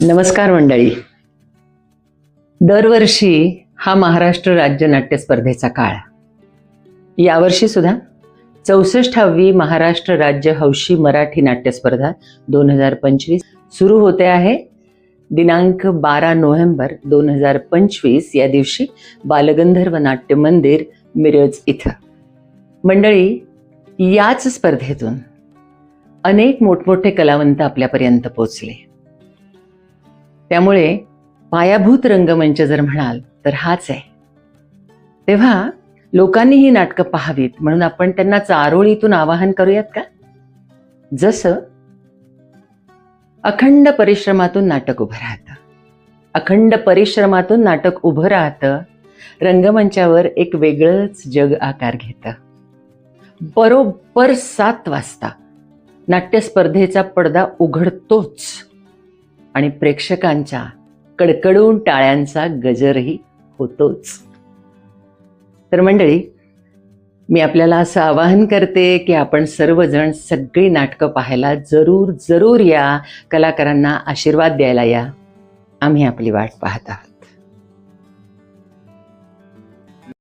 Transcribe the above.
नमस्कार मंडळी. दरवर्षी हा महाराष्ट्र राज्य नाट्य स्पर्धेचा काळ. यावर्षी सुद्धा चौसष्टावी महाराष्ट्र राज्य हौशी मराठी नाट्य स्पर्धा दोन हजार पंचवीस सुरू होते आहे. दिनांक बारा नोव्हेंबर दोन हजार पंचवीस या दिवशी बालगंधर्व नाट्य मंदिर मिरज इथं. मंडळी याच स्पर्धेतून अनेक मोठमोठे कलावंत आपल्यापर्यंत पोचले त्यामुळे पायाभूत रंगमंच जर म्हणाल तर हाच आहे. तेव्हा लोकांनी ही नाटकं पाहावीत म्हणून आपण त्यांना चारोळीतून आवाहन करूयात का? जसं अखंड परिश्रमातून नाटक उभं राहतं. अखंड परिश्रमातून नाटक उभं राहतं रंगमंचावर एक वेगळंच जग आकार घेतं. बरोबर सात वाजता नाट्यस्पर्धेचा पडदा उघडतोच. आणि प्रेक्षकांच्या कडकडून टाळ्यांचा गजरही होतोच. तर मंडळी मी आपल्याला असं आवाहन करते की आपण सर्वजण सगळी नाटकं पाहायला जरूर जरूर या. कलाकारांना आशीर्वाद द्यायला या. आम्ही आपली वाट पाहत आहोत.